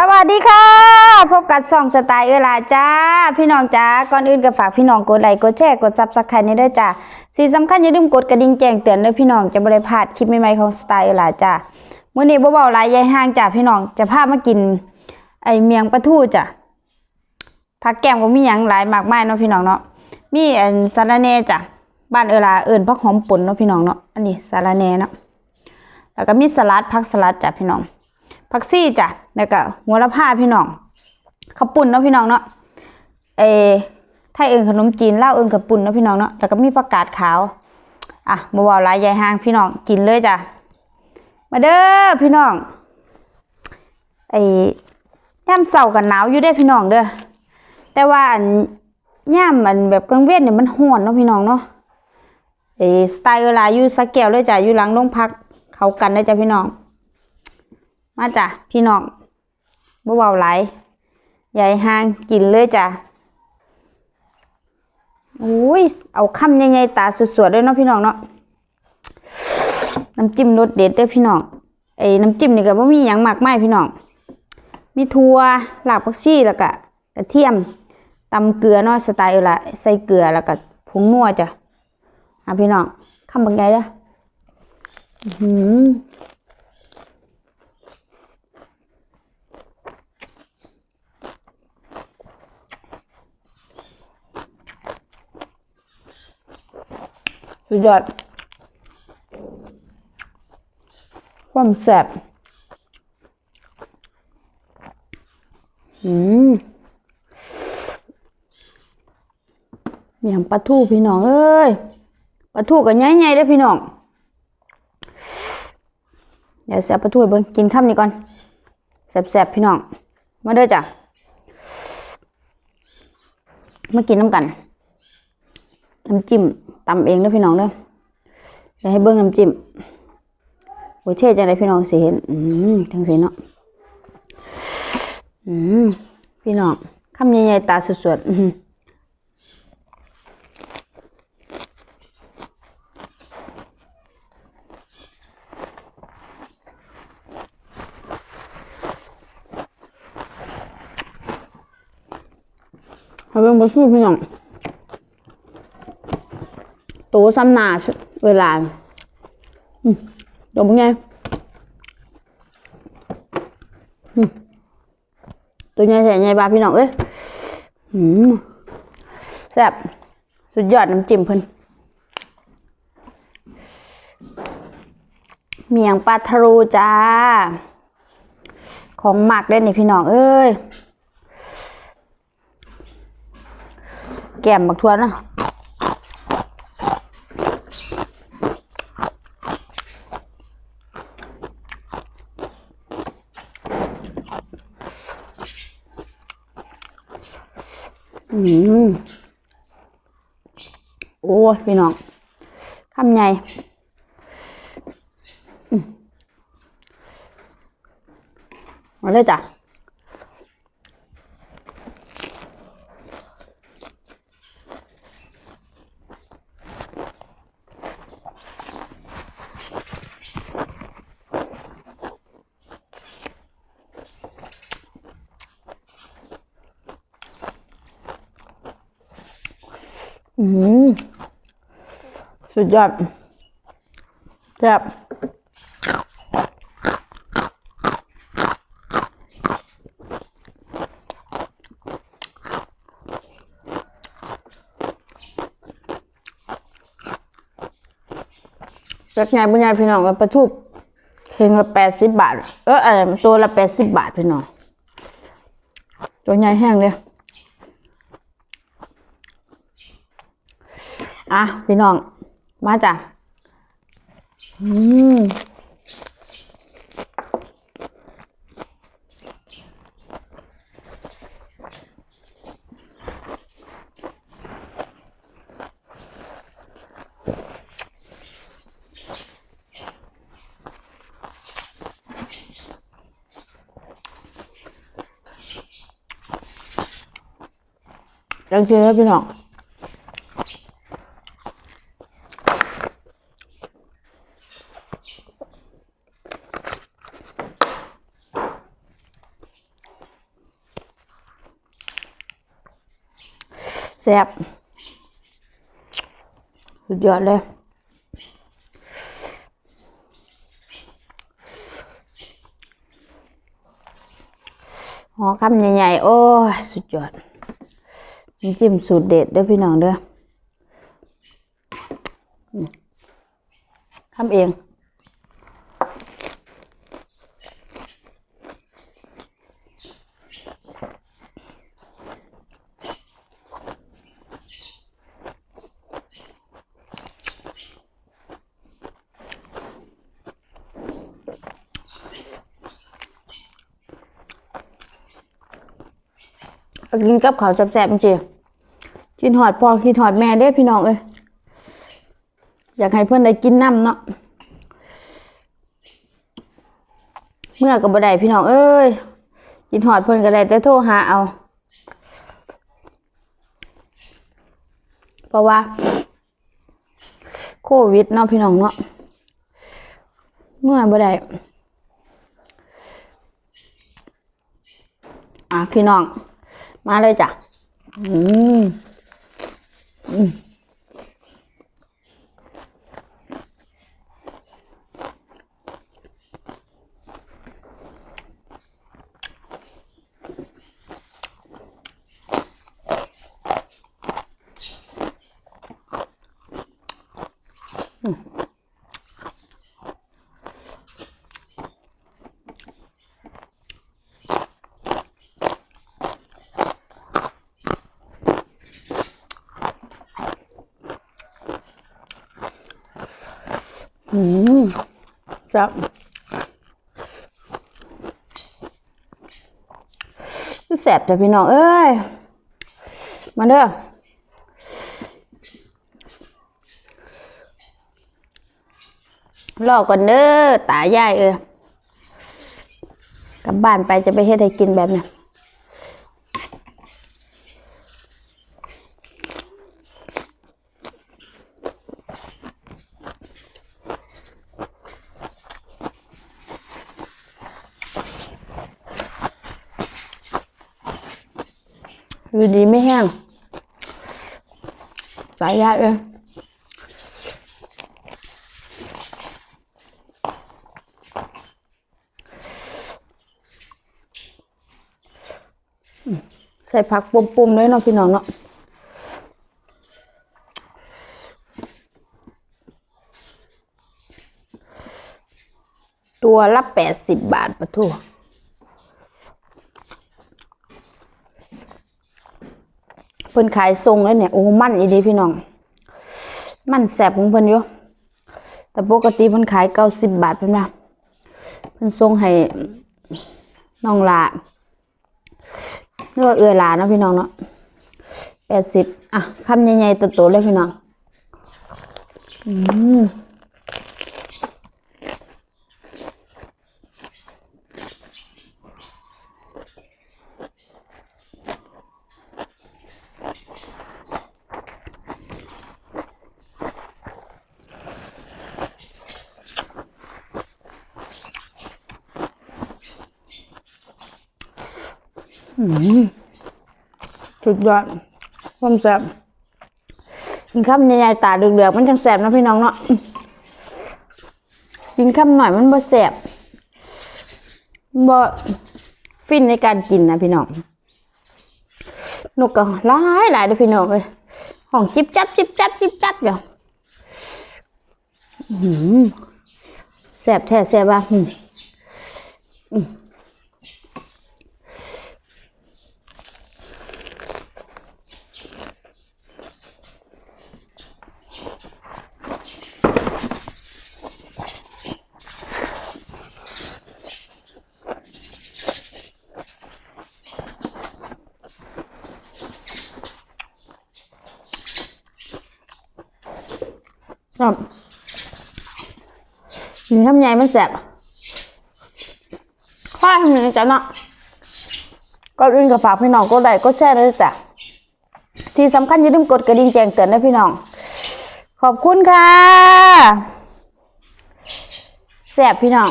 สวัสดีค่ะ พบกับส่องสไตล์เอลาจ้า พี่น้องจ้าก่อนอื่นก็ฝากพี่น้องกดไลค์กดแชร์กดซับสไครต์นี่ด้วยจ้าสิ่งสำคัญอย่าลืมกดกระดิ่งแจ้งเตือนด้วยพี่น้องจะไม่ได้พลาดคลิปใหม่ๆของสไตล์เอลาจ้าเมื้อนี้บ่เบาหลายยายห่างจ้าพี่น้องจะพามากิน ไอเมียงปลาทูจ้ะผักแก้มก็มีหยังหลายมากมายเนาะพี่น้องเนาะมีอันสาระแน่จ้ะบ้านเอลาเอิ้นผักหอมป่นเนาะพี่น้องเนาะอันนี้สาระแน่เนาะแล้วก็มีสลัดผักสลัดจ้ะพี่น้อง ผักซี่จ้ะแล้วก็หัวละผ้าพี่น้องข้าวปุ่นเนาะพี่น้องเนาะเออไทยเอิงขนมจีนเล่าเอิงข้าวปุ่นเนาะพี่น้องเนาะแล้วก็มีผักกาดขาวอะบ่เวาลายยายห้างพี่น้องกินเลยจ้ะมาเด้อพี่น้องไอ้ย่ำเสากันหนาวอยู่ได้พี่น้องเด้อแต่ว่าอันย่ำมันแบบกลางเว้นเนี่ยมันห้อนเนาะพี่น้องเนาะไอ้สไตล์เวลาอยู่สักแก้วเลยจ้ะอยู่หลังโรงพักเขากันได้จ้ะพี่น้อง มาจ้ะพี่น้องบ่เบาไหลใหญ่หางกินเลยจ้ะโอ้ยเอาคำใหญ่ๆตาสวดๆด้วยเนาะพี่น้องเนาะน้ำจิ้มรสเด็ดเด้อพี่น้องไอ้น้ำจิ้มนี่ก็บ่มีหยังมากมายพี่น้องมีถั่วรากผักชีแล้วก็กระเทียมตำเกลือเนาะสไตล์ละใส่เกลือแล้วก็ผงนัวจ้ะอะพี่น้องคำบางใหญ่เด้อหือ สุดยอด ความแซ่บอืมมีหำปลาทูพี่น้อง เอ้ยปลาทูก็ใหญ่ๆเด้พี่น้อง เดี๋ยวแซ่บปลาทูเบิ่งกินข้ามนี้ก่อนแซ่บๆพี่น้อง มาเด้อจ้ะมากินน้ำกัน น้ำจิ้มตำเองเด้อพี่น้องเด้อเดี๋ยวให้เบิ้งน้ำจิ้มโอ้เท่จังเลยพี่น้องสิเห็น อืมทั้งสีเนาะอืมพี่น้องคำใหญ่ๆตาสวดๆอือหือให้เบิ้งบ่สู้พี่น้องโตซ้ำหนาเวลาอืมเดี๋ยวมึงไงตัวใหญ่ใส่ใหญ่บาพี่น้องเอ้ยแซ่บสุดยอดน้ำจิ้มเพิ่นเมียงปลาทะรูจ้า ของหมักได้นี่พี่น้องเอ้ย แก้มบักทวนนะ อืม โอ้พี่น้องคำใหญ่อืมมาเลยจ้ะ อืมสุดยอดแซ่บจักไงบุญญาพี่น้องกันประทุบเพลงละแปดสิบบาท เอออะไรตัวละแปดสิบบาทพี่น้อง ตัวใหญ่แห้งเลย อะพี่น้อง มาจ้ะ อืมจังเจอแล้วพี่น้อง อ แซ่บสุดยอดเลยหอคำใหญ่ๆ โอ้สุดยอดน้ำจิ้มสูตรเด็ดเด้อพี่น้องเด้อทำเอง กินกับข้าวแซ่บๆจริงกินหอดพ่อกินหอดแม่เด้พี่น้องเอ้ยอยากให้เพื่อนได้กินน้ำเนาะเมื่อกับบ่ได้พี่น้องเอ้ยกินหอดเพื่อนก็ได้แต่โทรหาเอา เพราะว่า โควิดเนาะพี่น้องเนาะเมื่อบ่ได้อะพี่น้อง มาเลยจ้ะ อืมอืม อืมจับแสบจ้ะพี่น้องเอ้ย มาเด้อรอก่อนเด้อตายายเอ้ยกลับบ้านไปจะไปเฮ็ดให้กินแบบเนี้ย อยู่ดีไม่แห้งตายาเอ้ยใส่ผักปุ่มๆด้วยเนาะพี่น้องเนาะตัวละแปดสิบบาทปะทู เพิ่นขายทรงแล้วเนี่ยโอ้มั่นอีดีพี่น้อง มั่นแสบของเพิ่นอยู่แต่ปกติเพิ่นขายเก้าสิบบาทเพิ่นว่าเพิ่นทรงให้น้องลาเรียกว่าเอือลานะพี่น้องเนาะแปดสิบอะคำใหญ่ๆโตๆเลยพี่น้อง อืม สุดยอดความแซ่บกินคำใหญ่ๆตาเหลือกๆมันจังแซ่บนะพี่น้องเนาะกินคำหน่อยมันบ่แซ่บบ่ฟินในการกินนะพี่น้องนกก็หลายหลายเด้อพี่น้องเลยห้องจิบจับจิบจับจิบจับอยู่อื้อหือแซ่บแท้แซ่บว่ะอืม ครับกินทำไงมันแสบข้าทำยังไงจ๊ะเนาะก็อื่นกับฝากพี่น้องก็ได้ก็แชร์เลยจ้ะที่สำคัญอย่าลืมกดกระดิ่งแจ้งเตือนนะพี่น้อง ขอบคุณค่ะแสบพี่น้อง